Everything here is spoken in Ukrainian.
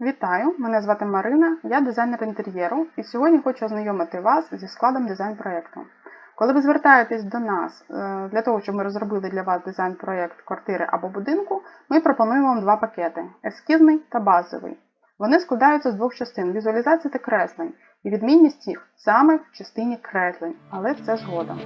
Вітаю! Мене звати Марина, я дизайнер інтер'єру, і сьогодні хочу ознайомити вас зі складом дизайн-проєкту. Коли ви звертаєтесь до нас е, для того, щоб ми розробили для вас дизайн-проєкт квартири або будинку, ми пропонуємо вам два пакети ескізний та базовий. Вони складаються з двох частин візуалізації та креслень, і відмінність їх саме в частині креслень, але це згодом.